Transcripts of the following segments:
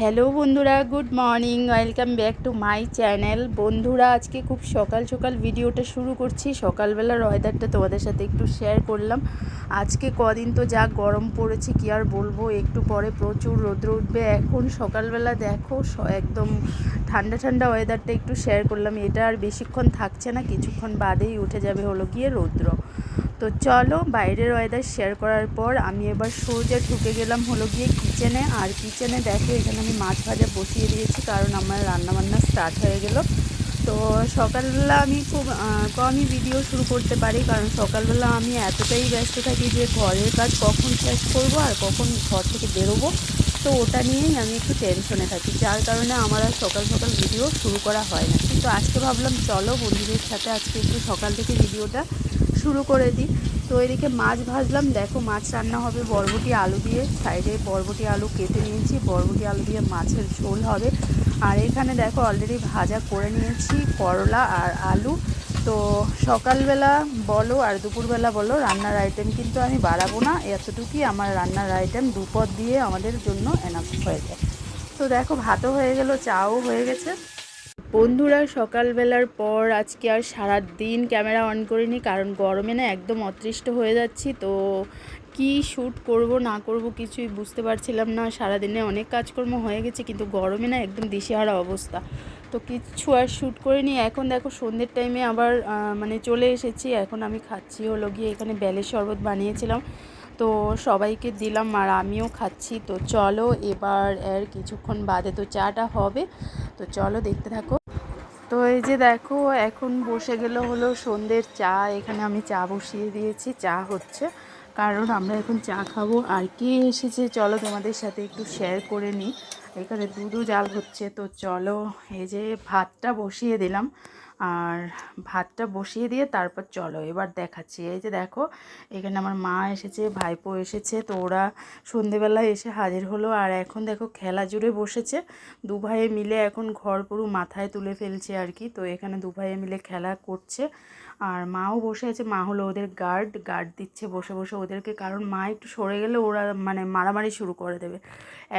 Hello বন্ধুরা, good morning, welcome back to my channel. বন্ধুরা, আজকে খুব সকাল সকাল ভিডিওটা শুরু করছি। সকালবেলার ওয়েদারটা তোমাদের সাথে একটু শেয়ার করলাম। আজকে কদিন তো যা গরম পড়েছে, কি আর বলব? একটু পরে প্রচুর রৌদ্র উঠবে। এখন সকালবেলা দেখো একদম ঠান্ডা ঠান্ডা ওয়েদারটা একটু শেয়ার করলাম। এটা আর বেশিক্ষণ থাকছে না, কিছুক্ষণ বাদেই উঠে যাবে হলো গিয়ে রৌদ্র। তো চলো বাইরের ওয়েদার শেয়ার করার পর আমি এবার সোজা ঢুকে গেলাম হলো গিয়ে কিচেনে আর কিচেনে দেখো, এখানে আমি মাছ ভাজা বসিয়ে দিয়েছি কারণ আমার রান্নাবান্না স্টার্ট হয়ে গেল। তো সকালবেলা আমি খুব কমই ভিডিও শুরু করতে পারি কারণ সকালবেলা আমি এতটাই ব্যস্ত থাকি যে ঘরের কাজ কখন শেষ করব আর কখন ঘর থেকে বেরোবো। তো ওটা নিয়েই আমি একটু টেনশনে থাকি, যার কারণে আমার আর সকাল সকাল ভিডিও শুরু করা হয় না। কিন্তু আজকে ভাবলাম চলো বন্ধুদের সাথে আজকে একটু সকাল থেকে ভিডিওটা শুরু করে দিই। তো এদিকে মাছ ভাজলাম। দেখো মাছ রান্না হবে বরবটি আলু দিয়ে। সাইডে বরবটি আলু কেটে নিয়েছি। বরবটি আলু দিয়ে মাছের ঝোল হবে। আর এখানে দেখো অলরেডি ভাজা করে নিয়েছি করলা আর আলু। তো সকালবেলা বলো আর দুপুরবেলা বলো, রান্নার আইটেম কিন্তু আমি বাড়াবো না। এতটুকুই আমার রান্নার আইটেম দুপদ দিয়ে আমাদের জন্য এনাফ হয়ে যায়। তো দেখো ভাতও হয়ে গেল, চাও হয়ে গেছে। বন্ধুরা, সকালবেলার পর আজকে আর সারা দিন ক্যামেরা অন করিনি, কারণ গরমে না একদম অতৃষ্ট হয়ে যাচ্ছি, তো কি শ্যুট করব, না করব কিছুই বুঝতে পারছিলাম না। সারাদিনে অনেক কাজকর্ম হয়ে গেছে, কিন্তু গরমে না একদম দিশেহারা অবস্থা। তো কিচ্ছু আর শ্যুট করিনি। এখন দেখো সন্ধ্যের টাইমে আবার মানে চলে এসেছি। এখন আমি খাচ্ছি হলো গিয়ে এখানে বেলের শরবত বানিয়েছিলাম। তো সবাইকে দিলাম আর আমিও খাচ্ছি। তো চলো এবার এর কিছুক্ষণ বাদে তো চাটা হবে। তো চলো দেখতে থাকো। তো এই যে দেখো, এখন বসে গেল হলো সন্ধ্যের চা। এখানে আমি চা বসিয়ে দিয়েছি, চা হচ্ছে। কারণ আমরা এখন চা খাব। আর কে এসেছে চলো তোমাদের সাথে একটু শেয়ার করে নিই। এখানে দুধও জাল হচ্ছে। তো চলো এই যে ভাতটা বসিয়ে দিলাম। আর ভাতটা বসিয়ে দিয়ে তারপর চলো, এবার দেখাচ্ছি। এই যে দেখো, এখানে আমার মা এসেছে, ভাইপো এসেছে, তো ওরা সন্ধেবেলায় এসে হাজির হলো। আর এখন দেখো, খেলা জুড়ে বসেছে। দু ভাইয়ে মিলে এখন ঘর পুরো মাথায় তুলে ফেলছে আর কি। তো এখানে দু ভাইয়ে মিলে খেলা করছে। আর মাও বসে আছে, মা হলো ওদের গার্ড গার্ড দিচ্ছে বসে বসে ওদেরকে, কারণ মা একটু সরে গেলে ওরা মানে মারামারি শুরু করে দেবে।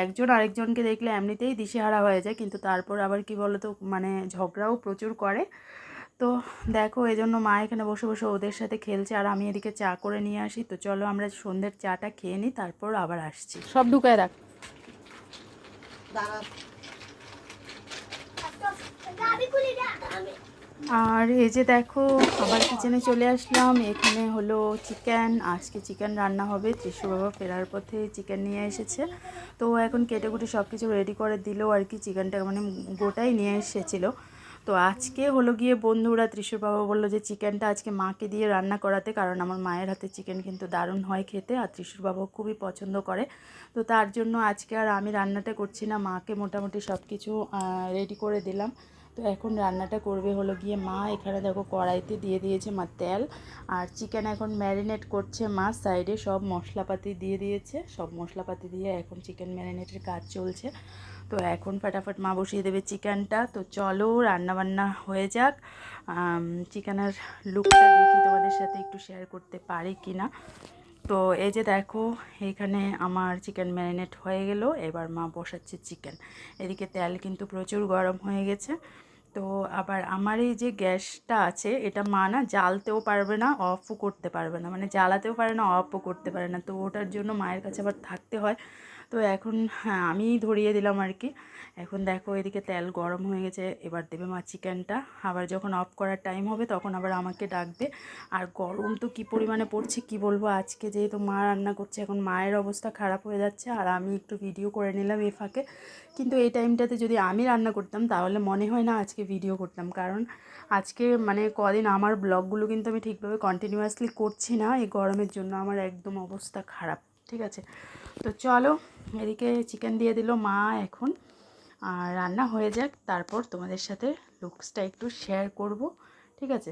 একজন আরেকজনকে দেখলে এমনিতেই দিশেহারা হয়ে যায়, কিন্তু তারপর আবার কি বলো তো মানে ঝগড়াও প্রচুর করে। তো দেখো এই জন্য মা এখানে বসে বসে ওদের সাথে খেলছে আর আমি এদিকে চা করে নিয়ে আসি। তো চলো আমরা সন্ধ্যের চাটা খেয়ে নিই তারপর আবার আসছি। সব ঢুকায় রাখ। আর এই যে দেখো আবার কিচেনে চলে আসলাম। এখানে হলো চিকেন আজকে চিকেন রান্না হবে। ত্রিশু বাবা ফেরার পথে চিকেন নিয়ে এসেছে। তো এখন কেটে কুটে সব কিছু রেডি করে দিল আর কি। চিকেনটা মানে গোটাই নিয়ে এসেছিল। তো আজকে হলো গিয়ে বন্ধুরা ত্রিশুর বাবা বলল যে চিকেনটা আজকে মাকে দিয়ে রান্না করাতে, কারণ আমার মায়ের হাতে চিকেন কিন্তু দারুণ হয় খেতে আর ত্রিশুর বাবা খুবই পছন্দ করে। তো তার জন্য আজকে আর আমি রান্নাটা করছি না, মাকে মোটামুটি সব কিছু রেডি করে দিলাম। তো এখন রান্নাটা করবে হলো গিয়ে মা, এখানে দেখো কড়াইতে দিয়ে দিয়েছে মা তেল, আর চিকেন এখন ম্যারিনেট করছে মা সাইডে, সব মশলাপাতি দিয়ে দিয়েছে, সব মশলাপাতি দিয়ে এখন চিকেন ম্যারিনেটের কাজ চলছে। তো এখন ফাটাফাট মা বসিয়ে দেবে চিকেনটা। তো চলো রান্নাবান্না হয়ে যাক। চিকেনের লুকটা দেখি তোমাদের সাথে একটু শেয়ার করতে পারি কি না তো এই যে দেখো, এখানে আমার চিকেন ম্যারিনেট হয়ে গেল। এবার মা বসাচ্ছে চিকেন এদিকে তেল কিন্তু প্রচুর গরম হয়ে গেছে। তো আবার আমার এই যে গ্যাসটা আছে, এটা মা না জ্বালতেও পারবে না অফও করতে পারবে না। মানে জ্বালাতেও পারে না অফও করতে পারে না। তো ওটার জন্য মায়ের কাছে আবার থাকতে হয়। তো এখন হ্যাঁ আমিই ধরিয়ে দিলাম আর কি। এখন দেখো এদিকে তেল গরম হয়ে গেছে, এবার দেবে মা চিকেনটা। আবার যখন অফ করার টাইম হবে, তখন আবার আমাকে ডাকবে। আর গরম তো কী পরিমাণে পড়ছে, কি বলব? আজকে যেহেতু মা রান্না করছে, এখন মায়ের অবস্থা খারাপ হয়ে যাচ্ছে, আর আমি একটু ভিডিও করে নিলাম এ ফাঁকে। কিন্তু এই টাইমটাতে যদি আমি রান্না করতাম, তাহলে মনে হয় না আজকে ভিডিও করতাম। কারণ আজকে মানে কদিন আমার ব্লগগুলো কিন্তু আমি ঠিকভাবে কন্টিনিউয়াসলি করছি না, এই গরমের জন্য। আমার একদম অবস্থা খারাপ। ঠিক আছে? তো চলো, এদিকে চিকেন দিয়ে দিল মা এখন। আর রান্না হয়ে যাক, তারপর তোমাদের সাথে লুকসটা একটু শেয়ার করব, ঠিক আছে?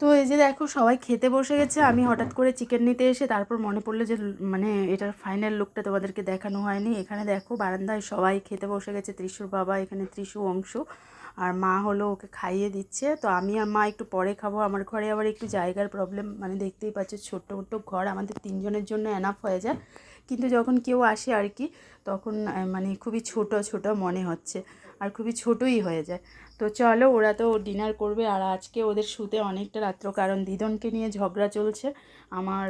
তো এই যে দেখো, সবাই খেতে বসে গেছে। আমি হঠাৎ করে চিকেন নিতে এসে তারপর মনে পড়ল যে মানে এটার ফাইনাল লুকটা তোমাদেরকে দেখানো হয়নি। এখানে দেখো, বারান্দায় সবাই খেতে বসে গেছে, ত্রিশুর বাবা, এখানে ত্রিশু, অংশ। আর মা হলো ওকে খাইয়ে দিচ্ছে। তো আমি আর মা একটু পরে খাব। আমার ঘরে আবার একটু জায়গার প্রবলেম মানে দেখতেই পাচ্ছ ছোট্ট ছোট্ট ঘর। আমাদের তিনজনের জন্য অ্যানাফ হয়ে যায়। কিন্তু যখন কেউ আসে আর কি, তখন মানে খুবই ছোট ছোট মনে হচ্ছে। আর খুবই ছোটই হয়ে যায়। তো চলো ওরা তো ডিনার করবে আর আজকে ওদের শুতে অনেকটা রাত্র, কারণ দিদনকে নিয়ে ঝগড়া চলছে আমার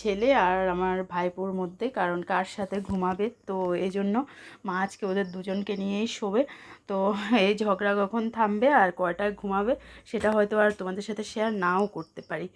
ছেলে আর আমার ভাইপোর মধ্যে, কারণ কার সাথে ঘুমাবে? তো এই জন্য মা আজকে ওদের দুজনকে নিয়েই শোবে। তো এই ঝগড়া কখন থামবে আর কয়টায় ঘুমাবে সেটা হয়তো আর তোমাদের সাথে শেয়ার নাও করতে পারি।